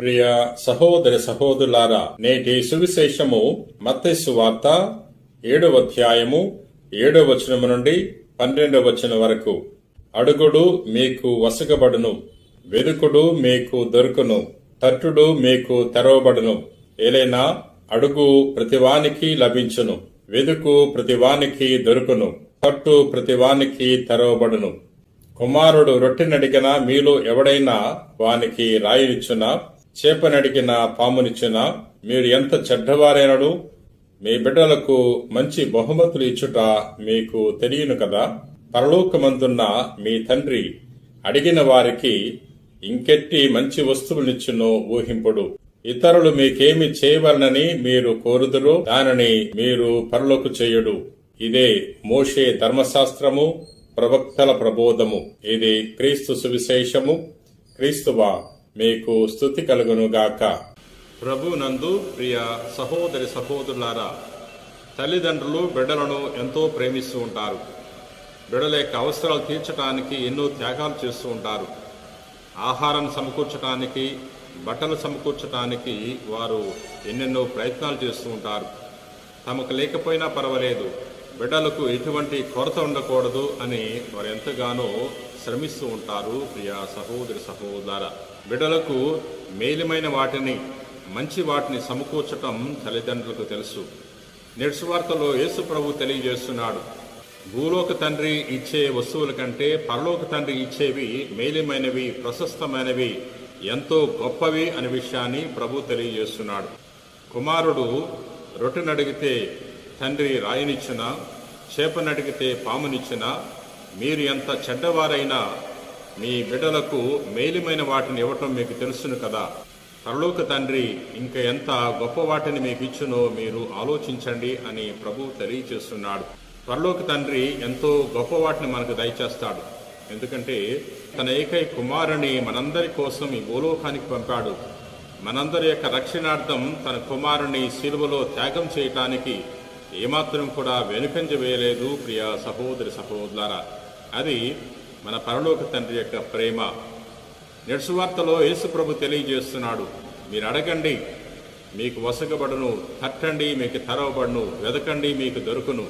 ప్రియ సహోదరి సహోదరులారా నేటి సువిశేషము మత్తైసు వార్త ఏడవ అధ్యాయము ఏడవ వచనము నుండి పన్నెండవ వచనం వరకు. అడుగుడు మీకు వసగబడును వెదుకుడు మీకు దొరుకును తట్టుడు మీకు తెరవబడును. ఏలైనా అడుగు ప్రతివానికి లభించును వెదుకు ప్రతివానికి దొరుకును తట్టు ప్రతివానికి తెరవబడును. కుమారుడు రొట్టెనడిగిన మీలో ఎవడైనా వానికి రాయినిచ్చునా? చేపనడిగిన పామునిచ్చిన? మీరు ఎంత చెడ్డవారైనడు? మీ బిడ్డలకు మంచి బహుమతులు ఇచ్చుట మీకు తెలియను కదా? పరలోకమందున్న మీ తండ్రి అడిగిన వారికి ఇంకెట్టి మంచి వస్తువునిచ్చునో ఊహింపుడు. ఇతరులు మీకేమి చేయవలనని మీరు కోరుదురో దానిని మీరు పరలోకు చేయుడు. ఇదే మోషే ధర్మశాస్త్రము ప్రవక్తల ప్రబోధము. ఇది క్రీస్తు సువిశేషము క్రీస్తువా? మీకు స్థుతి కలుగును గాక ప్రభు నందు ప్రియ సహోదరి సహోదరులారా తల్లిదండ్రులు బిడ్డలను ఎంతో ప్రేమిస్తూ ఉంటారు. బిడ్డల యొక్క అవసరాలు తీర్చడానికి ఎన్నో త్యాగాలు చేస్తూ ఉంటారు. ఆహారం సమకూర్చడానికి బట్టలు సమకూర్చడానికి వారు ఎన్నెన్నో ప్రయత్నాలు చేస్తూ ఉంటారు. తమకు లేకపోయినా పర్వాలేదు బిడ్డలకు ఎటువంటి కొరత ఉండకూడదు అని వారు ఎంతగానో శ్రమిస్తూ ఉంటారు ప్రియా సహోదరి సహోదర బిడ్డలకు మేలిమైన వాటిని మంచి వాటిని సమకూర్చటం తల్లిదండ్రులకు తెలుసు. నిరుసువార్తలో యేసు ప్రభు తెలియజేస్తున్నాడు. భూలోక తండ్రి ఇచ్చే వస్తువుల కంటే పరలోక తండ్రి ఇచ్చేవి మేలిమైనవి ప్రశస్తమైనవి ఎంతో గొప్పవి అనే విషయాన్ని ప్రభు తెలియజేస్తున్నాడు. కుమారుడు రొట్టెనడిగితే తండ్రి రాయినిచ్చిన? చేపనడిగితే పామునిచ్చిన? మీరు ఎంత చెడ్డవారైనా మీ బిడ్డలకు మేలిమైన వాటిని ఇవ్వటం మీకు తెలుసును కదా. పరలోక తండ్రి ఇంకా ఎంత గొప్ప వాటిని మీకు ఇచ్చునో మీరు ఆలోచించండి అని ప్రభు తెలియచేస్తున్నాడు. పరలోక తండ్రి ఎంతో గొప్ప వాటిని మనకు దయచేస్తాడు. ఎందుకంటే తన ఏకై కుమారుని మనందరి కోసం ఈ భూలోకానికి పంపాడు. మనందరి యొక్క రక్షణార్థం తన కుమారుని శిలువలో త్యాగం చేయటానికి ఏమాత్రం కూడా వెనుకంజ వేయలేదు ప్రియ సహోదరి సహోదరులారా. అది మన పరలోక తండ్రి యొక్క ప్రేమ. నిరసువార్తలో యేసుప్రభు తెలియజేస్తున్నాడు. మీరు అడగండి మీకు వసగబడును తట్టండి మీకు తెరవబడును వెదకండి మీకు దొరుకును.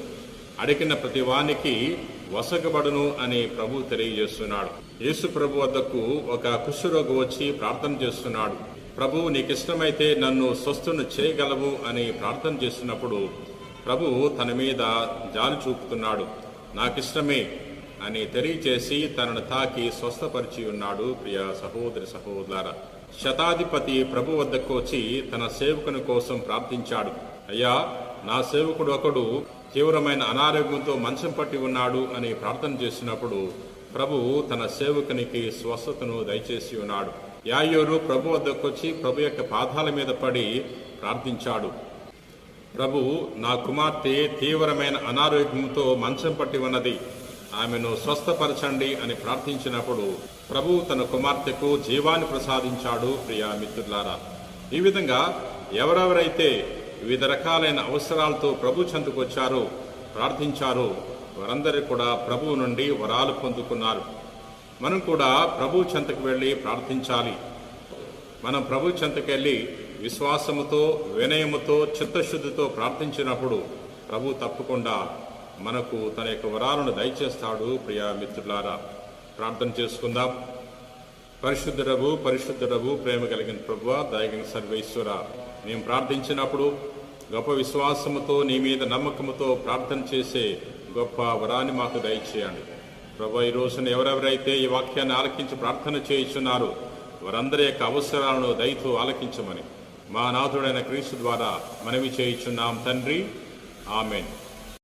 అడిగిన ప్రతి వానికి వసగబడును అని ప్రభు తెలియజేస్తున్నాడు. యేసు ప్రభు వద్దకు ఒక కుష్ఠరోగి వచ్చి ప్రార్థన చేస్తున్నాడు. ప్రభు నీకు ఇష్టమైతే నన్ను స్వస్థను చేయగలవు అని ప్రార్థన చేస్తున్నప్పుడు ప్రభు తన మీద జాలి చూపుతున్నాడు. నాకిష్టమే అని తెలియచేసి తనను తాకి స్వస్థపరిచి ఉన్నాడు ప్రియ సహోదరి సహోదర శతాధిపతి ప్రభు వద్దకు వచ్చి తన సేవకుని కోసం ప్రార్థించాడు. అయ్యా నా సేవకుడు ఒకడు తీవ్రమైన అనారోగ్యంతో మంచం పట్టి ఉన్నాడు అని ప్రార్థన చేసినప్పుడు ప్రభు తన సేవకునికి స్వస్థతను దయచేసి ఉన్నాడు. యాయోరు ప్రభు వద్దకు వచ్చి ప్రభు యొక్క పాదాల మీద పడి ప్రార్థించాడు. ప్రభు నా కుమార్తె తీవ్రమైన అనారోగ్యంతో మంచం పట్టి ఉన్నది. ఆమెను స్వస్థపరచండి అని ప్రార్థించినప్పుడు ప్రభు తన కుమార్తెకు జీవాన్ని ప్రసాదించాడు ప్రియా మిత్రులారా. ఈ విధంగా ఎవరెవరైతే వివిధ రకాలైన అవసరాలతో ప్రభు చెందుకొచ్చారో ప్రార్థించారో వారందరూ కూడా ప్రభువు నుండి వరాలు పొందుకున్నారు. మనం కూడా ప్రభు చెంతకు వెళ్ళి ప్రార్థించాలి. మనం ప్రభు చెంతకెళ్ళి విశ్వాసముతో వినయముతో చిత్తశుద్ధితో ప్రార్థించినప్పుడు ప్రభు తప్పకుండా మనకు తన యొక్క వరాలను దయచేస్తాడు ప్రియా మిత్రులారా. ప్రార్థన చేసుకుందాం. పరిశుద్ధుడవు పరిశుద్ధుడవు ప్రేమ కలిగిన ప్రభు దయగిన సర్వేశ్వర. మేము ప్రార్థించినప్పుడు గొప్ప విశ్వాసముతో నీ మీద నమ్మకముతో ప్రార్థన చేసే గొప్ప వరాన్ని మాకు దయచేయండి. ప్రభు ఈ రోజున ఎవరెవరైతే ఈ వాక్యాన్ని ఆలకించి ప్రార్థన చేయించున్నారో వారందరి యొక్క అవసరాలను దయతో ఆలకించమని మా నాథుడైన క్రీస్తు ద్వారా మనవి చేయించున్నాం తండ్రి. ఆమెన్.